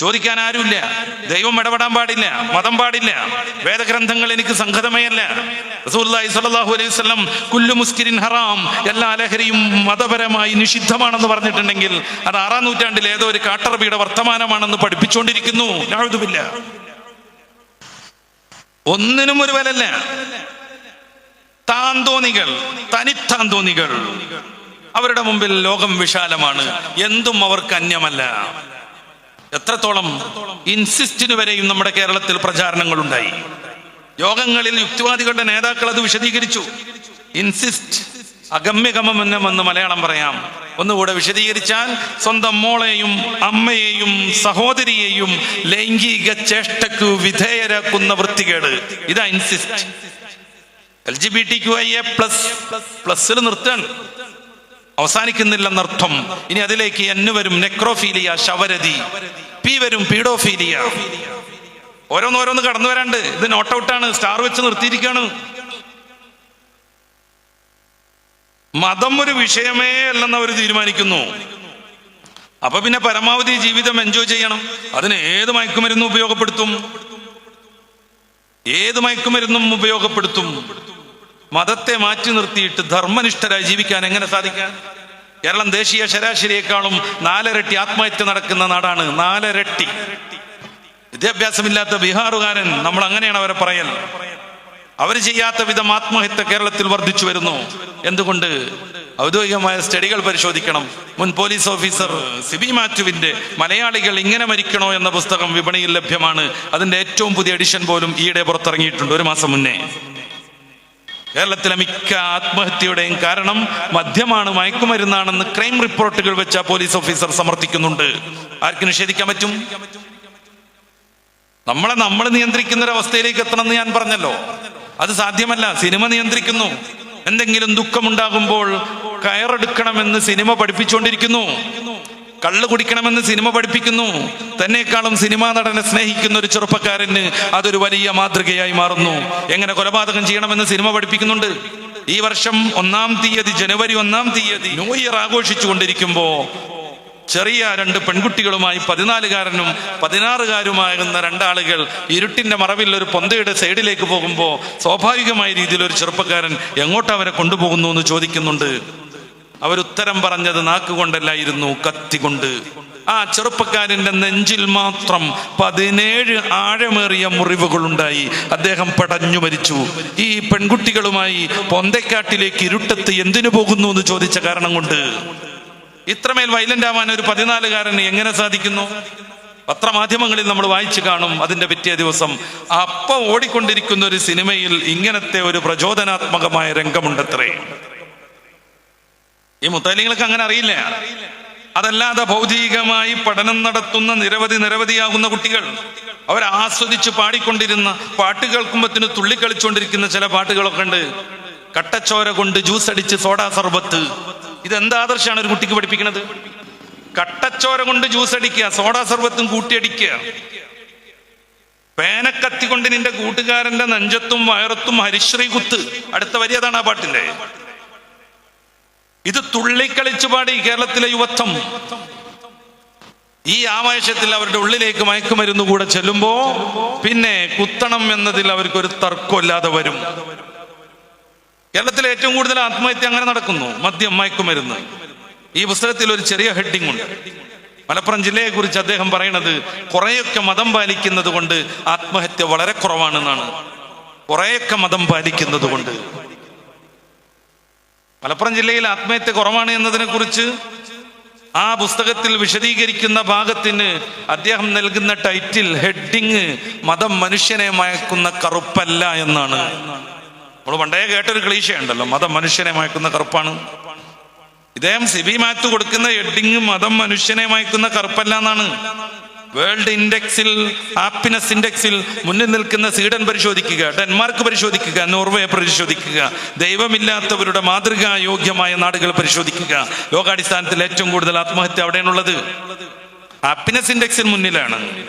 ചോദിക്കാൻ ആരുമില്ല ദൈവം ഇടപെടാൻ പാടില്ല. മതം പാടില്ല. വേദഗ്രന്ഥങ്ങൾ എനിക്ക് സ്വല്ലല്ലാഹു അലൈഹി കുല്ലു മുസ്കിരിൻ ഹറാം എല്ലാ ലഹരിയും മതപരമായി നിഷിദ്ധമാണെന്ന് പറഞ്ഞിട്ടുണ്ടെങ്കിൽ അത് ആറാം നൂറ്റാണ്ടിൽ ഏതോ ഒരു കാട്ടറബിയുടെ വർത്തമാനമാണെന്ന് പഠിപ്പിച്ചുകൊണ്ടിരിക്കുന്നു. ഞാഴുതുമില്ല ഒന്നിനും ഒരു വിലല്ല താന്തോന്നികൾ തനിത്താന്തോന്നികൾ അവരുടെ മുമ്പിൽ ലോകം വിശാലമാണ്. എന്തും അവർക്ക് അന്യമല്ല. എത്രത്തോളം ഇൻസിസ്റ്റിന് വരെയും നമ്മുടെ കേരളത്തിൽ പ്രചാരണങ്ങൾ ഉണ്ടായി യോഗങ്ങളിൽ യുക്തിവാദികളുടെ നേതാക്കൾ അത് വിശദീകരിച്ചു. ഇൻസിസ്റ്റ് അഗമ്യഗമമെന്ന് മലയാളം പറയാം. ഒന്നുകൂടെ വിശദീകരിച്ചാൽ സ്വന്തം മോളെയും അമ്മയെയും സഹോദരിയെയും ലൈംഗിക ചേഷ്ടക്ക് വിധേയരാക്കുന്ന വൃത്തികേട്. ഇതാ incest. L G B T Q I A plus. പ്ലസ്സിൽ നിർത്താൻ അവസാനിക്കുന്നില്ലെന്നർത്ഥം. ഇനി അതിലേക്ക് എന്ന് വരും നെക്രോഫീലിയ ശവരതി. പി വരും പീഡോഫീലിയ ഓരോന്നോരോന്ന് കടന്നു വരാണ്ട്. ഇത് നോട്ട് ഔട്ടാണ് സ്റ്റാർ വെച്ച് നിർത്തിയിരിക്കുകയാണ്. മതം ഒരു വിഷയമേ അല്ലെന്ന് അവർ തീരുമാനിക്കുന്നു. അപ്പൊ പിന്നെ പരമാവധി ജീവിതം എൻജോയ് ചെയ്യണം. അതിന് ഏത് മയക്കുമരുന്നും ഉപയോഗപ്പെടുത്തും? ഏത് മയക്കുമരുന്നും ഉപയോഗപ്പെടുത്തും? മതത്തെ മാറ്റി നിർത്തിയിട്ട് ധർമ്മനിഷ്ഠരായി ജീവിക്കാൻ എങ്ങനെ സാധിക്കാൻ? കേരളം ദേശീയ ശരാശരിയേക്കാളും നാലരട്ടി ആത്മഹത്യ നടക്കുന്ന നാടാണ് നാലരട്ടി. വിദ്യാഭ്യാസമില്ലാത്ത ബീഹാറുകാരൻ നമ്മൾ അങ്ങനെയാണ് അവരെ പറയൽ. അവർ ചെയ്യാത്ത വിധം ആത്മഹത്യ കേരളത്തിൽ വർദ്ധിച്ചു വരുന്നു. എന്തുകൊണ്ട്? ഔദ്യോഗികമായ സ്റ്റഡികൾ പരിശോധിക്കണം. മുൻ പോലീസ് ഓഫീസർ സിബി മാറ്റുവിന്റെ മലയാളികൾ ഇങ്ങനെ മരിക്കണോ എന്ന പുസ്തകം വിപണിയിൽ ലഭ്യമാണ്. അതിന്റെ ഏറ്റവും പുതിയ എഡിഷൻ പോലും ഈയിടെ പുറത്തിറങ്ങിയിട്ടുണ്ട്. ഒരു മാസം മുന്നേ. കേരളത്തിലെ മിക്ക ആത്മഹത്യയുടെയും കാരണം മദ്യമാണ് മയക്കുമരുന്നാണെന്ന് ക്രൈം റിപ്പോർട്ടുകൾ വെച്ച പോലീസ് ഓഫീസർ സമർത്ഥിക്കുന്നുണ്ട്. ആർക്ക് നിഷേധിക്കാൻ പറ്റും? നമ്മളെ നമ്മൾ നിയന്ത്രിക്കുന്ന ഒരു അവസ്ഥയിലേക്ക് എത്തണമെന്ന് ഞാൻ പറഞ്ഞല്ലോ. അത് സാധ്യമല്ല. സിനിമ നിയന്ത്രിക്കുന്നു. എന്തെങ്കിലും ദുഃഖമുണ്ടാകുമ്പോൾ കയറെടുക്കണമെന്ന് സിനിമ പഠിപ്പിച്ചുകൊണ്ടിരിക്കുന്നു. കള്ള് കുടിക്കണമെന്ന് സിനിമ പഠിപ്പിക്കുന്നു. തന്നെക്കാളും സിനിമാ നടനെ സ്നേഹിക്കുന്ന ഒരു ചെറുപ്പക്കാരന് അതൊരു വലിയ മാതൃകയായി മാറുന്നു. എങ്ങനെ കൊലപാതകം ചെയ്യണമെന്ന് സിനിമ പഠിപ്പിക്കുന്നുണ്ട്. ഈ വർഷം ഒന്നാം തീയതി ജനുവരി ഒന്നാം തീയതി ന്യൂ ഇയർ ആഘോഷിച്ചു കൊണ്ടിരിക്കുമ്പോ ചെറിയ രണ്ട് പെൺകുട്ടികളുമായി പതിനാലുകാരനും പതിനാറുകാരുമാകുന്ന രണ്ടാളുകൾ ഇരുട്ടിന്റെ മറവിൽ ഒരു പൊന്തയുടെ സൈഡിലേക്ക് പോകുമ്പോൾ സ്വാഭാവികമായ രീതിയിൽ ഒരു ചെറുപ്പക്കാരൻ എങ്ങോട്ട് അവരെ കൊണ്ടുപോകുന്നു എന്ന് ചോദിക്കുന്നുണ്ട്. അവരുത്തരം പറഞ്ഞത് നാക്കുകൊണ്ടല്ലായിരുന്നു കത്തികൊണ്ട് ആ ചെറുപ്പക്കാരന്റെ നെഞ്ചിൽ മാത്രം പതിനേഴ് ആഴമേറിയ മുറിവുകളുണ്ടായി. അദ്ദേഹം പടഞ്ഞു മരിച്ചു. ഈ പെൺകുട്ടികളുമായി പൊന്തക്കാട്ടിലേക്ക് ഇരുട്ടത്ത് എന്തിനു പോകുന്നു എന്ന് ചോദിച്ച കാരണം കൊണ്ട്. ഇത്രമേൽ വയലന്റ് ആവാൻ ഒരു പതിനാലുകാരന് എങ്ങനെ സാധിക്കുന്നു? പത്രമാധ്യമങ്ങളിൽ നമ്മൾ വായിച്ചു കാണും അതിന്റെ പിറ്റേ ദിവസം. അപ്പം ഓടിക്കൊണ്ടിരിക്കുന്ന ഒരു സിനിമയിൽ ഇങ്ങനത്തെ ഒരു പ്രചോദനാത്മകമായ രംഗമുണ്ടത്രേ. ഈ മുത്തലിങ്ങൾക്ക് അങ്ങനെ അറിയില്ല? അതല്ലാതെ ഭൗതികമായി പഠനം നടത്തുന്ന നിരവധി നിരവധിയാകുന്ന കുട്ടികൾ അവർ ആസ്വദിച്ച് പാടിക്കൊണ്ടിരുന്ന പാട്ട് കേൾക്കുമ്പത്തിന് തുള്ളിക്കളിച്ചുകൊണ്ടിരിക്കുന്ന ചില പാട്ടുകളൊക്കെ ഉണ്ട്. കട്ടച്ചോര കൊണ്ട് ജ്യൂസ് അടിച്ച് സോഡാ സർബത്ത്. ഇതെന്ത് ആദർശമാണ് ഒരു കുട്ടിക്ക് പഠിപ്പിക്കുന്നത്? കട്ടച്ചോര കൊണ്ട് ജ്യൂസ് അടിക്കുക സോഡാ സർബത്തും കൂട്ടിയടിക്കുക പേനക്കത്തി കൊണ്ട് നിന്റെ കൂട്ടുകാരന്റെ നെഞ്ചത്തും വയറത്തും ഹരിശ്രീ കുത്ത്. അടുത്ത വരി അതാണ് ആ പാട്ടിന്റെ. ഇത് തുള്ളിക്കളിച്ചു പാടി കേരളത്തിലെ യുവത്വം. ഈ ആവേശത്തിൽ അവരുടെ ഉള്ളിലേക്ക് മയക്കുമരുന്ന് കൂടെ ചെല്ലുമ്പോ പിന്നെ കുത്തണം എന്നതിൽ അവർക്കൊരു തർക്കമില്ലാതെ വരും. കേരളത്തിൽ ഏറ്റവും കൂടുതൽ ആത്മഹത്യ അങ്ങനെ നടക്കുന്നു. മദ്യം മയക്കുമരുന്ന്. ഈ പുസ്തകത്തിൽ ഒരു ചെറിയ ഹെഡിങ് ഉണ്ട്. മലപ്പുറം ജില്ലയെ കുറിച്ച് അദ്ദേഹം പറയുന്നത് കുറെയൊക്കെ മതം പാലിക്കുന്നത് കൊണ്ട് ആത്മഹത്യ വളരെ കുറവാണെന്നാണ്. കുറെയൊക്കെ മതം പാലിക്കുന്നത് കൊണ്ട്. മലപ്പുറം ജില്ലയിൽ ആത്മഹത്യ കുറവാണ് എന്നതിനെ കുറിച്ച് ആ പുസ്തകത്തിൽ വിശദീകരിക്കുന്ന ഭാഗത്തിന് അദ്ദേഹം നൽകുന്ന ടൈറ്റിൽ ഹെഡിങ് മതം മനുഷ്യനെ മയക്കുന്ന കറുപ്പല്ല എന്നാണ്. നമ്മൾ പണ്ടേ കേട്ടൊരു ക്ലീശയുണ്ടല്ലോ മതം മനുഷ്യനെ മയക്കുന്ന കറുപ്പാണ്. ഇദ്ദേഹം സിബി മാറ്റു കൊടുക്കുന്ന ഹെഡിങ് മതം മനുഷ്യനെ മയക്കുന്ന കറുപ്പല്ല എന്നാണ്. വേൾഡ് ഇൻഡെക്സിൽ ഹാപ്പിനെസ് ഇൻഡെക്സിൽ മുന്നിൽ നിൽക്കുന്ന സ്വീഡൻ പരിശോധിക്കുക ഡെൻമാർക്ക് പരിശോധിക്കുക നോർവേ പരിശോധിക്കുക ദൈവമില്ലാത്തവരുടെ മാതൃകാ യോഗ്യമായ നാടുകൾ പരിശോധിക്കുക. ലോകാടിസ്ഥാനത്തിൽ ഏറ്റവും കൂടുതൽ ആത്മഹത്യ അവിടെയാണുള്ളത്. ഹാപ്പിനെസ് ഇൻഡെക്സിൽ മുന്നിലാണ്.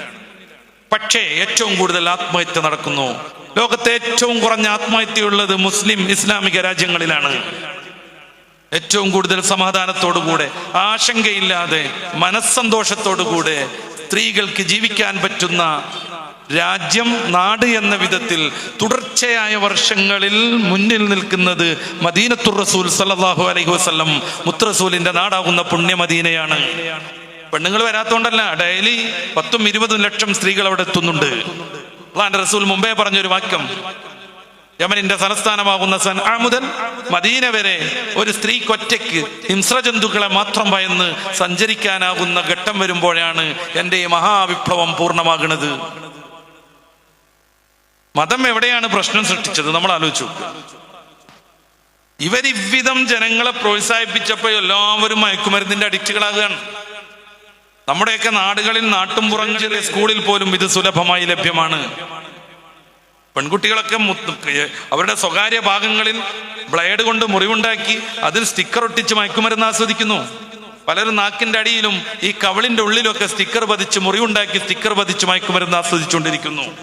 പക്ഷേ ഏറ്റവും കൂടുതൽ ആത്മഹത്യ നടക്കുന്നു. ലോകത്തെ ഏറ്റവും കുറഞ്ഞ ആത്മഹത്യയുള്ളത് മുസ്ലിം ഇസ്ലാമിക രാജ്യങ്ങളിലാണ്. ഏറ്റവും കൂടുതൽ സമാധാനത്തോടുകൂടെ ആശങ്കയില്ലാതെ മനസ്സന്തോഷത്തോടുകൂടെ സ്ത്രീകൾക്ക് ജീവിക്കാൻ പറ്റുന്ന രാജ്യം നാട് എന്ന വിധത്തിൽ തുടർച്ചയായ വർഷങ്ങളിൽ മുന്നിൽ നിൽക്കുന്നത് മദീനത്തുർ റസൂൽ സല്ലാഹു അലൈഹി വസ്ലം മുത്തറസൂലിന്റെ നാടാകുന്ന പുണ്യ മദീനയാണ് പെണ്ണുങ്ങൾ വരാത്തോണ്ടല്ല ഡെയിലി പത്തും ഇരുപതും ലക്ഷം സ്ത്രീകൾ അവിടെ എത്തുന്നുണ്ട്. അള്ളാന്റെ റസൂൽ മുമ്പേ പറഞ്ഞൊരു വാക്യം. യമനിന്റെ തലസ്ഥാനമാകുന്ന സൻആ മുതൽ മദീന വരെ ഒരു സ്ത്രീ സ്ത്രീക്കൊറ്റയ്ക്ക് ഹിംസ്രജന്തുക്കളെ മാത്രം ഭയന്ന് സഞ്ചരിക്കാനാകുന്ന ഘട്ടം വരുമ്പോഴാണ് എന്റെ ഈ മഹാവിപ്ലവം പൂർണമാകുന്നത്. മതം എവിടെയാണ് പ്രശ്നം സൃഷ്ടിച്ചത്? നമ്മൾ ആലോചിച്ചു ഇവരിവിധം ജനങ്ങളെ പ്രോത്സാഹിപ്പിച്ചപ്പോൾ എല്ലാവരും മയക്കുമരുന്നിന്റെ അഡിക്റ്റുകളാകുകയാണ്. നമ്മുടെയൊക്കെ നാടുകളിൽ നാട്ടും പുറങ്ങളിലെ സ്കൂളിൽ പോലും ഇത് സുലഭമായി ലഭ്യമാണ്. പെൺകുട്ടികളൊക്കെ അവരുടെ സ്വകാര്യ ഭാഗങ്ങളിൽ ബ്ലേഡ് കൊണ്ട് മുറിവുണ്ടാക്കി അതിൽ സ്റ്റിക്കർ ഒട്ടിച്ച് മയക്കുമരുന്ന് ആസ്വദിക്കുന്നു. പലരും നാക്കിന്റെ അടിയിലും ഈ കവളിന്റെ ഉള്ളിലൊക്കെ സ്റ്റിക്കർ പതിച്ച് മുറിവുണ്ടാക്കി സ്റ്റിക്കർ പതിച്ച് മയക്കുമരുന്ന് ആസ്വദിച്ചുകൊണ്ടിരിക്കുന്നു.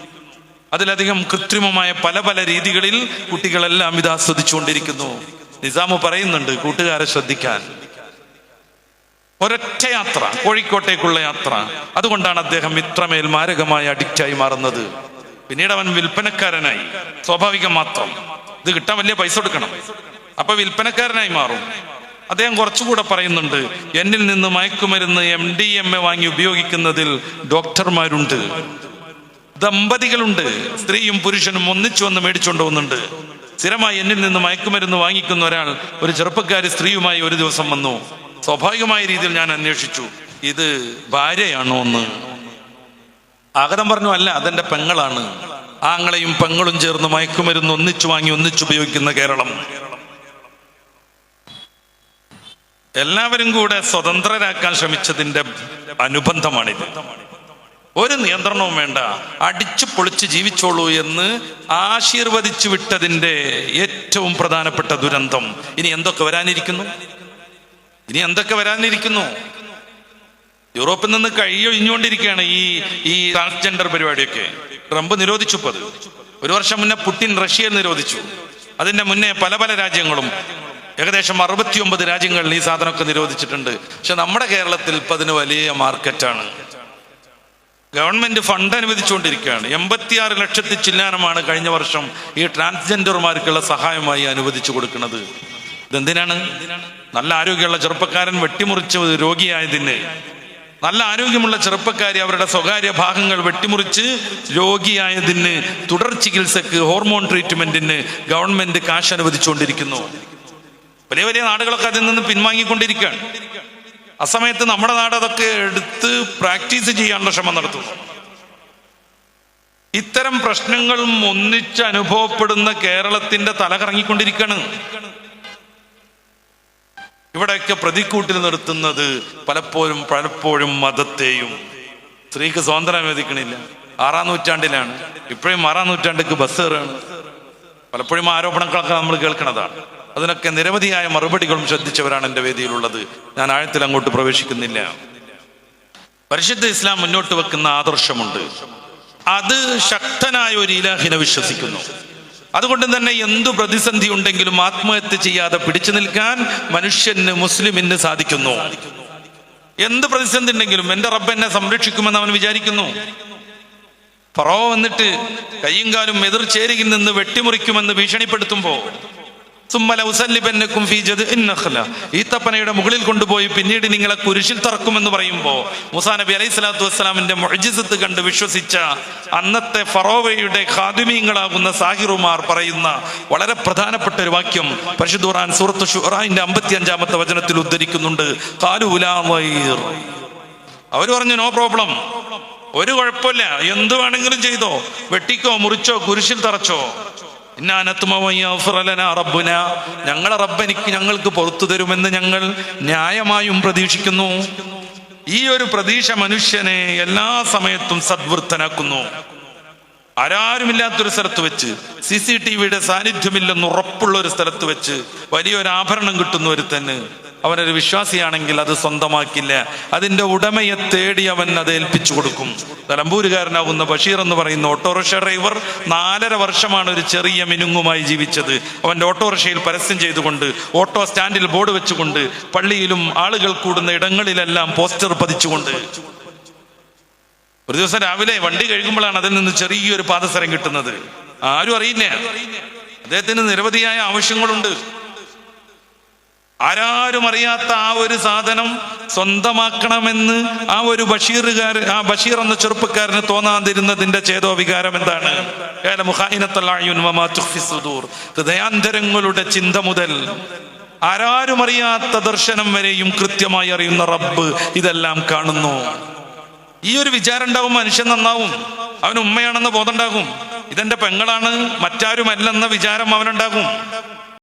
അതിലധികം കൃത്രിമമായ പല പല രീതികളിൽ കുട്ടികളെല്ലാം ഇത് ആസ്വദിച്ചുകൊണ്ടിരിക്കുന്നു. നിസാമു പറയുന്നുണ്ട് കൂട്ടുകാരെ ശ്രദ്ധിക്കാൻ. ഒരൊറ്റ യാത്ര കോഴിക്കോട്ടേക്കുള്ള യാത്ര. അതുകൊണ്ടാണ് അദ്ദേഹം ഇത്രമേൽ മാരകമായ അഡിക്റ്റായി മാറുന്നത്. പിന്നീട് അവൻ വിൽപ്പനക്കാരനായി. സ്വാഭാവികം മാത്രം. ഇത് കിട്ടാൻ വലിയ പൈസ കൊടുക്കണം. അപ്പൊ വിൽപ്പനക്കാരനായി മാറും. അദ്ദേഹം കുറച്ചുകൂടെ പറയുന്നുണ്ട് എന്നിൽ നിന്ന് മയക്കുമരുന്ന് എം ഡി എം എ വാങ്ങി ഉപയോഗിക്കുന്നതിൽ ഡോക്ടർമാരുണ്ട്. ദമ്പതികളുണ്ട്. സ്ത്രീയും പുരുഷനും ഒന്നിച്ചു വന്ന് മേടിച്ചുകൊണ്ട് പോകുന്നുണ്ട്. സ്ഥിരമായി എന്നിൽ നിന്ന് മയക്കുമരുന്ന് വാങ്ങിക്കുന്ന ഒരാൾ ഒരു ചെറുപ്പക്കാരി സ്ത്രീയുമായി ഒരു ദിവസം വന്നു. സ്വാഭാവികമായ രീതിയിൽ ഞാൻ അന്വേഷിച്ചു. ഇത് ഭാര്യയാണോ എന്ന്. ആകരം പറഞ്ഞു അല്ല അതെന്റെ പെങ്ങളാണ്. ആങ്ങളെയും പെങ്ങളും ചേർന്ന് മയക്കുമരുന്ന് ഒന്നിച്ചു വാങ്ങി ഒന്നിച്ചുപയോഗിക്കുന്ന കേരളം. എല്ലാവരും കൂടെ സ്വതന്ത്രരാക്കാൻ ശ്രമിച്ചതിന്റെ അനുബന്ധമാണിത്. ഒരു നിയന്ത്രണവും വേണ്ട. അടിച്ചു പൊളിച്ച് ജീവിച്ചോളൂ എന്ന് ആശീർവദിച്ചു വിട്ടതിന്റെ ഏറ്റവും പ്രധാനപ്പെട്ട ദുരന്തം. ഇനി എന്തൊക്കെ വരാനിരിക്കുന്നു? ഇനി എന്തൊക്കെ വരാനിരിക്കുന്നു? യൂറോപ്പിൽ നിന്ന് കഴിയൊഴിഞ്ഞുകൊണ്ടിരിക്കുകയാണ് ഈ ഈ ട്രാൻസ്ജെൻഡർ പരിപാടിയൊക്കെ. ട്രംപ് നിരോധിച്ചു അത്. ഒരു വർഷം മുന്നേ പുടിൻ റഷ്യയിൽ നിരോധിച്ചു. അതിന്റെ മുന്നേ പല പല രാജ്യങ്ങളും ഏകദേശം അറുപത്തിയൊമ്പത് രാജ്യങ്ങളിൽ ഈ സാധനമൊക്കെ നിരോധിച്ചിട്ടുണ്ട്. പക്ഷെ നമ്മുടെ കേരളത്തിൽ ഇപ്പൊ അതിന് വലിയ മാർക്കറ്റാണ്. ഗവൺമെന്റ് ഫണ്ട് അനുവദിച്ചുകൊണ്ടിരിക്കുകയാണ്. എൺപത്തിയാറ് ലക്ഷത്തി ചില്ലാനമാണ് കഴിഞ്ഞ വർഷം ഈ ട്രാൻസ്ജെൻഡർമാർക്കുള്ള സഹായമായി അനുവദിച്ചു കൊടുക്കുന്നത്. ഇതെന്തിനാണ്? നല്ല ആരോഗ്യമുള്ള ചെറുപ്പക്കാരൻ വെട്ടിമുറിച്ച രോഗിയായതിന് നല്ല ആരോഗ്യമുള്ള ചെറുപ്പക്കാരി അവരുടെ സ്വകാര്യ ഭാഗങ്ങൾ വെട്ടിമുറിച്ച് രോഗിയായതിന് തുടർ ചികിത്സക്ക് ഹോർമോൺ ട്രീറ്റ്മെന്റിന് ഗവൺമെന്റ് കാശ് അനുവദിച്ചുകൊണ്ടിരിക്കുന്നു. വലിയ വലിയ നാടുകളൊക്കെ അതിൽ നിന്ന് പിൻവാങ്ങിക്കൊണ്ടിരിക്കുകയാണ്. ആ സമയത്ത് നമ്മുടെ നാട് അതൊക്കെ എടുത്ത് പ്രാക്ടീസ് ചെയ്യാനുള്ള ശ്രമം നടത്തുന്നു. ഇത്തരം പ്രശ്നങ്ങളും ഒന്നിച്ച് അനുഭവപ്പെടുന്ന കേരളത്തിന്റെ തല കറങ്ങിക്കൊണ്ടിരിക്കുകയാണ് ഇവിടെയൊക്കെ പ്രതിക്കൂട്ടിൽ നിർത്തുന്നത് പലപ്പോഴും പലപ്പോഴും മതത്തെയും. സ്ത്രീക്ക് സ്വാതന്ത്ര്യം അനുവദിക്കണില്ല. ആറാം നൂറ്റാണ്ടിലാണ്. ഇപ്പോഴും ആറാം നൂറ്റാണ്ടിക്ക് ബസ് കയറുകയാണ്. പലപ്പോഴും ആരോപണങ്ങളൊക്കെ നമ്മൾ കേൾക്കുന്നതാണ്. അതിനൊക്കെ നിരവധിയായ മറുപടികളും ശ്രദ്ധിച്ചവരാണ് എന്റെ വേദിയിലുള്ളത്. ഞാൻ ആഴത്തിൽ അങ്ങോട്ട് പ്രവേശിക്കുന്നില്ല. പരിശുദ്ധ ഇസ്ലാം മുന്നോട്ട് വെക്കുന്ന ആദർശമുണ്ട്. അത് ശക്തനായ ഒരു ഇലാഹിനെ വിശ്വസിക്കുന്നു. അതുകൊണ്ട് തന്നെ എന്തു പ്രതിസന്ധി ഉണ്ടെങ്കിലും ആത്മഹത്യ ചെയ്യാതെ പിടിച്ചു നിൽക്കാൻ മനുഷ്യന് മുസ്ലിമിന് സാധിക്കുന്നു. എന്ത് പ്രതിസന്ധി ഉണ്ടെങ്കിലും എന്റെ റബ്ബ് എന്നെ സംരക്ഷിക്കുമെന്ന് അവൻ വിചാരിക്കുന്നു. ഫറോ വന്നിട്ട് കയ്യും കാലും എതിർചേരിയിൽ നിന്ന് വെട്ടിമുറിക്കുമെന്ന് ഭീഷണിപ്പെടുത്തുമ്പോ ഈത്തപ്പനയുടെ മുകളിൽ കൊണ്ടുപോയി പിന്നീട് നിങ്ങളെ കുരിശിൽ തറക്കുമെന്ന് പറയുമ്പോ മുസാ നബി അലൈഹി സ്വലാത്തു വസ്സലാമിന്റെ മൊഴിജിസത്ത് കണ്ട് വിശ്വസിച്ച അന്നത്തെ ഫറോവയുടെ ഖാദിമീങ്ങളാകുന്ന സാഹിറുമാർ പറയുന്ന വളരെ പ്രധാനപ്പെട്ട ഒരു വാക്യം പരിശുദ്ധ ഖുർആൻ സൂറത്ത് ഷുറായിന്റെ അമ്പത്തി അഞ്ചാമത്തെ വചനത്തിൽ ഉദ്ധരിക്കുന്നുണ്ട്. അവർ പറഞ്ഞു നോ പ്രോബ്ലം. ഒരു കുഴപ്പമില്ല. എന്ത് വേണമെങ്കിലും ചെയ്തോ. വെട്ടിക്കോ മുറിച്ചോ കുരിശിൽ തറച്ചോ. റബ്ബുന. ഞങ്ങളെ റബ്ബ് എനിക്ക് ഞങ്ങൾക്ക് പുറത്തു തരുമെന്ന് ഞങ്ങൾ ന്യായമായും പ്രതീക്ഷിക്കുന്നു. ഈ ഒരു പ്രതീക്ഷ മനുഷ്യനെ എല്ലാ സമയത്തും സദ്വൃത്തനാക്കുന്നു. ആരാരുമില്ലാത്തൊരു സ്ഥലത്ത് വെച്ച് സി സി ടി വിയുടെ സാന്നിധ്യമില്ലെന്ന് ഉറപ്പുള്ള ഒരു സ്ഥലത്ത് വെച്ച് വലിയൊരു ആഭരണം കിട്ടുന്ന ഒരുത്തന് അവനൊരു വിശ്വാസിയാണെങ്കിൽ അത് സ്വന്തമാക്കില്ല. അതിന്റെ ഉടമയെ തേടി അവൻ അത് ഏൽപ്പിച്ചു കൊടുക്കും. നിലമ്പൂരുകാരനാകുന്ന ബഷീർ എന്ന് പറയുന്ന ഓട്ടോറിക്ഷ ഡ്രൈവർ നാലര വർഷമാണ് ഒരു ചെറിയ മിനുങ്ങുമായി ജീവിച്ചത്. അവന്റെ ഓട്ടോറിക്ഷയിൽ പരസ്യം ചെയ്തുകൊണ്ട് ഓട്ടോ സ്റ്റാൻഡിൽ ബോർഡ് വെച്ചുകൊണ്ട് പള്ളിയിലും ആളുകൾ കൂടുന്ന ഇടങ്ങളിലെല്ലാം പോസ്റ്റർ പതിച്ചുകൊണ്ട്. ഒരു ദിവസം രാവിലെ വണ്ടി കഴുകുമ്പോഴാണ് അതിൽ നിന്ന് ചെറിയൊരു പാദസരം കിട്ടുന്നത്. ആരും അറിയില്ല. അദ്ദേഹത്തിന് നിരവധിയായ ആവശ്യങ്ങളുണ്ട്. ആരാരും അറിയാത്ത ആ ഒരു സാധനം സ്വന്തമാക്കണമെന്ന് ആ ഒരു ബഷീറുകാരൻ ആ ബഷീർ എന്ന ചെറുപ്പക്കാരന് തോന്നാതിരുന്നതിന്റെ ചേതോ വികാരം എന്താണ്. ഹൃദയാന്തരങ്ങളുടെ ചിന്ത മുതൽ ആരാരും അറിയാത്ത ദർശനം വരെയും കൃത്യമായി അറിയുന്ന റബ്ബ് ഇതെല്ലാം കാണുന്നു. ഈ ഒരു വിചാരം ഉണ്ടാവും മനുഷ്യൻ നന്നാവും അവൻ ഉമ്മയാണെന്ന് ബോധം ഉണ്ടാകും. ഇതെന്റെ പെങ്ങളാണ് മറ്റാരുമല്ലെന്ന വിചാരം അവനുണ്ടാകും.